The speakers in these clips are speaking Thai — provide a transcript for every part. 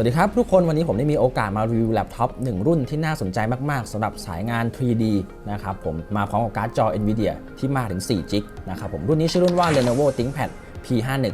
วัสดีครับ ทุกคนวันนี้ผมได้มีโอกาสมารีวิวแล็ปท็อปหนึ่งรุ่นที่น่าสนใจมากๆสำหรับสายงาน 3D นะครับผมมาพร้อมกับการ์ดจอ NVIDIA ที่มาถึง4 g ิกนะครับผมรุ่นนี้ชื่อรุ่นว่า Lenovo ThinkPad P51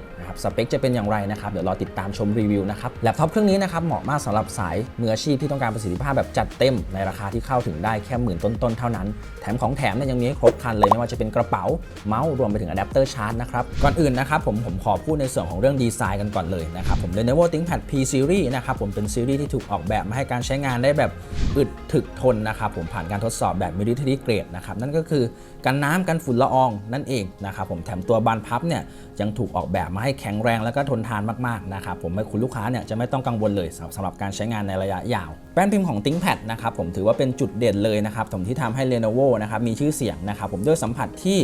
สเปคจะเป็นอย่างไรนะครับ เดี๋ยวรอติดตามชมรีวิวนะครับ แล็ปท็อปเครื่องนี้นะครับเหมาะมากสำหรับสายมืออาชีพที่ต้องการประสิทธิภาพแบบจัดเต็มในราคาที่เข้าถึงได้แค่หมื่นต้นๆเท่านั้น แถมของแถมเนี่ยยังมีให้ครบครันเลยไม่ว่าจะเป็นกระเป๋าเมาส์รวมไปถึงอะแดปเตอร์ชาร์จนะครับก่อนอื่นนะครับผมผมขอพูดในส่วนของเรื่องดีไซน์กันก่อนเลยนะครับผม Lenovo ThinkPad P Series นะครับผมเป็นซีรีส์ที่ถูกออกแบบมาให้การใช้งานได้แบบอึดถึกทนนะครับผมผ่านการทดสอบแบบ military grade นะครับนั่นก็คือกันน้ำกันฝุ่นละอองนั่นเองนะครับผมแถมตัวบานพับเนี่ยยังถูกออกแบบมาให้แข็งแรงแล้วก็ทนทานมากๆนะครับผมให้คุณลูกค้าเนี่ยจะไม่ต้องกังวลเลยสำหรับสำหรับการใช้งานในระยะยาว แป้นพิมพ์ของ ThinkPad นะครับผมถือว่าเป็นจุดเด่นเลยนะครับผมที่ทำให้ Lenovo นะครับมีชื่อเสียงนะครับผมด้วยสัมผัสที่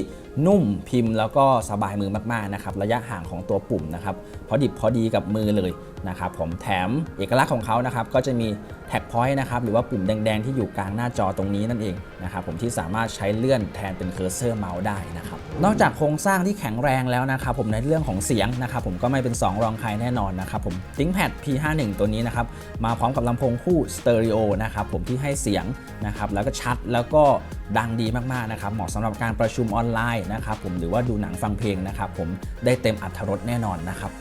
นุ่มพิมพ์แล้วก็สบายมือมากๆนะครับระยะห่างของตัวปุ่มนะครับพอดิบพอดีกับมือเลยนะครับผมแถมเอกลักษณ์ของเขานะครับก็จะมีแท็กพอยต์นะครับหรือว่าปุ่มแดงๆ ที่อยู่กลางหน้าจอตรงนี้นั่นเองนะครับผมที่สามารถใช้เลื่อนแทนเป็นเคอร์เซอร์เมาส์ได้นะครับนอกจากโครงสร้างที่แข็งแรงแล้วนะครับผมในเรื่องของเสียงนะครับผมก็ไม่เป็น 2 รองใครแน่นอนนะครับผม ThinkPad P51 ตัวนี้นะครับมาพร้อมกับลำโพงคู่สเตอริโอนะครับผมที่ให้เสียงนะครับแล้วก็ชัดแล้วก็ดังดีมากๆนะครับเหมาะสำหรับการประชุมออนไลน์นะครับผมหรือว่าดูหนังฟังเพลงนะครับผมได้เต็มอัธรรสแน่นอนนะครับ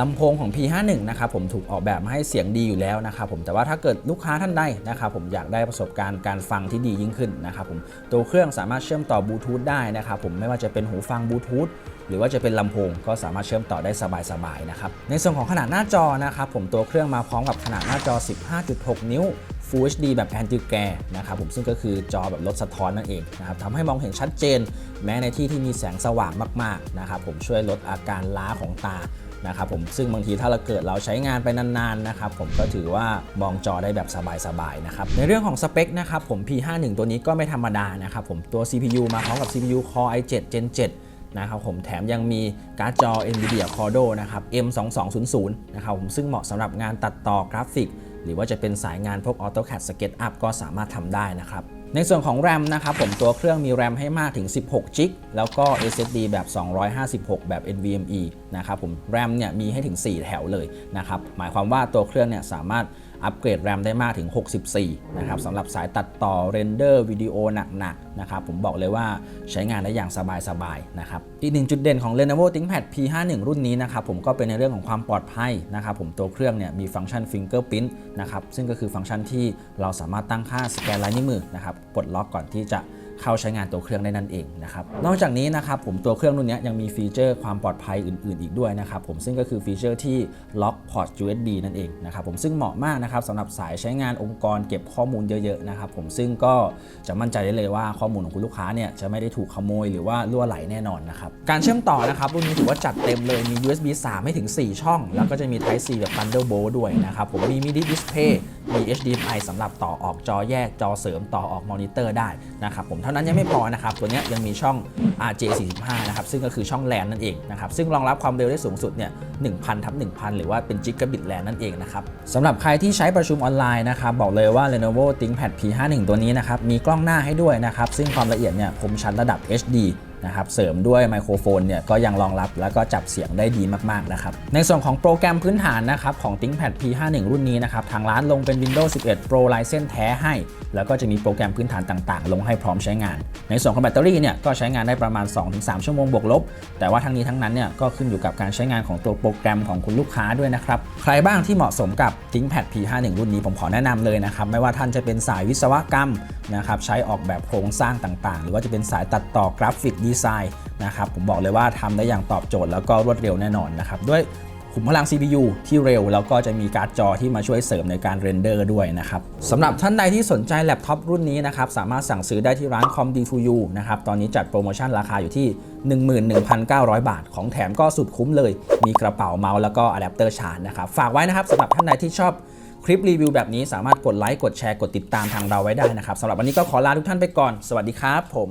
ลำโพงของ P51 นะครับผมถูกออกแบบมาให้เสียงดีอยู่แล้วนะครับผมแต่ว่าถ้าเกิดลูกค้าท่านใดนะครับผมอยากได้ประสบการณ์การฟังที่ดียิ่งขึ้นนะครับผมตัวเครื่องสามารถเชื่อมต่อบลูทูธได้นะครับผมไม่ว่าจะเป็นหูฟังบลูทูธหรือว่าจะเป็นลำโพงก็สามารถเชื่อมต่อได้สบายๆนะครับในส่วนของขนาดหน้าจอนะครับผมตัวเครื่องมาพร้อมกับขนาดหน้าจอ 15.6 นิ้ว Full HD แบบ Anti Glare นะครับผมซึ่งก็คือจอแบบลดสะท้อนนั่นเองนะครับทำให้มองเห็นชัดเจน แม้ในที่ที่มีแสงสว่างมากๆนะครับผมช่วยลดอาการล้าของตานะครับผมซึ่งบางทีถ้าเราเกิดเราใช้งานไปนานๆนะครับผมก็ถือว่ามองจอได้แบบสบายๆนะครับในเรื่องของสเปคนะครับผม P51 ตัวนี้ก็ไม่ธรรมดานะครับผมตัว CPU มาพร้อมกับ CPU Core i7 Gen 7นะครับผมแถมยังมีการ์ดจอ NVIDIA Cordo นะครับ M2200 นะครับผมซึ่งเหมาะสำหรับงานตัดต่อกราฟิก หรือว่าจะเป็นสายงานพวก AutoCAD SketchUp ก็สามารถทำได้นะครับในส่วนของ RAM นะครับผมตัวเครื่องมี RAM ให้มากถึง 16 g b แล้วก็ SSD แบบ 256 แบบ NVMe นะครับผม RAM เนี่ยมีให้ถึง 4 แถวเลยนะครับ หมายความว่าตัวเครื่องเนี่ยสามารถอัปเกรดแรมได้มากถึง 64 นะครับสำหรับสายตัดต่อเรนเดอร์วิดีโอหนักๆนะครับผมบอกเลยว่าใช้งานได้อย่างสบายๆนะครับอีกหนึ่งจุดเด่นของ Lenovo ThinkPad P51 รุ่นนี้นะครับผมก็เป็นในเรื่องของความปลอดภัยนะครับผมตัวเครื่องเนี่ยมีฟังก์ชัน Fingerprint นะครับซึ่งก็คือฟังก์ชันที่เราสามารถตั้งค่าสแกนลายนิ้วมือนะครับปลดล็อกก่อนที่จะ เข้าใช้งานตัวเครื่องได้นั่นเองนะครับนอกจากนี้นะครับผมตัวเครื่องรุ่นนี้ยังมีฟีเจอร์ความปลอดภัยอื่น ๆ อีกด้วยนะครับผมซึ่งก็คือฟีเจอร์ที่ล็อกพอร์ต USB นั่นเองนะครับผมซึ่งเหมาะมากนะครับสำหรับสายใช้งานองค์กรเก็บข้อมูลเยอะๆนะครับผมซึ่งก็จะมั่นใจได้เลยว่าข้อมูลของคุณลูกค้าเนี่ยจะไม่ได้ถูกขโมยหรือว่าล่วไหลแน่นอนนะครับการเชื่อมต่อนะครับรุ่นนี้ถือว่าจัดเต็มเลยมี USB 3ให้ถึง 4 ช่อง แล้วก็จะมี Type C แบบ Thunderbolt ด้วยนะครับผมมี MIDI Display มี HDMI สำหรับต่อออกจอแยกจอเสริมต่อออกมอนิเตอร์ได้นะครับผมท่านั้นยังไม่พอนะครับ ตัวนี้ยยังมีช่อง RJ45 นะครับ ซึ่งก็คือช่องแลนนั่นเองนะครับ ซึ่งรองรับความเร็วได้สูงสุดเนี่ย 1,000ทับ1,000 หรือว่าเป็นจิกะบิตแลนนั่นเองนะครับสำหรับใครที่ใช้ประชุมออนไลน์นะครับ บอกเลยว่า Lenovo ThinkPad P51 ตัวนี้นะครับ มีกล้องหน้าให้ด้วยนะครับ ซึ่งความละเอียดเนี่ยคมชัดระดับ HD นะครับเสริมด้วยไมโครโฟนเนี่ยก็ยังรองรับแล้วก็จับเสียงได้ดีมากๆนะครับในส่วนของโปรแกรมพื้นฐานนะครับของ ThinkPad P51 รุ่นนี้นะครับทางร้านลงเป็น Windows 11 Pro License แท้ให้ แล้วก็จะมีโปรแกรมพื้นฐานต่างๆ ลงให้พร้อมใช้งาน ในส่วนของแบตเตอรี่เนี่ยก็ใช้งานได้ประมาณ 2-3 ชั่วโมงบวกลบ แต่ว่าทั้งนี้ทั้งนั้นเนี่ยก็ขึ้นอยู่กับการใช้งานของตัวโปรแกรมของคุณลูกค้าด้วยนะครับใครบ้างที่เหมาะสมกับ ThinkPad P51 รุ่นนี้ผมขอแนะนำเลยนะครับไม่ว่าท่านจะเป็นสายวิศวกรรมนะครับใช้ออกแบบโครงสร้างต่างๆ หรือว่าจะเป็นสายตัดต่อกราฟิกดีไซน์นะครับผมบอกเลยว่าทำได้อย่างตอบโจทย์แล้วก็รวดเร็วแน่นอนนะครับด้วยขุมพลัง CPU ที่เร็ว แล้วก็จะมีการ์ดจอที่มาช่วยเสริมในการเรนเดอร์ด้วยนะครับสำหรับท่านใดที่สนใจแล็ปท็อปรุ่นนี้นะครับ สามารถสั่งซื้อได้ที่ร้าน com d2u นะครับ ตอนนี้จัดโปรโมชั่นราคาอยู่ที่ 11,900 บาท ของแถมก็สุดคุ้มเลย มีกระเป๋าเมาส์แล้วก็อะแดปเตอร์ชาร์จนะครับ ฝากไว้นะครับสำหรับท่านใดที่ชอบคลิปรีวิวแบบนี้สามารถกดไลค์กดแชร์กดติดตามทางเราไว้ได้นะครับสำหรับวันนี้ก็ขอลาทุกท่านไปก่อน สวัสดีครับผม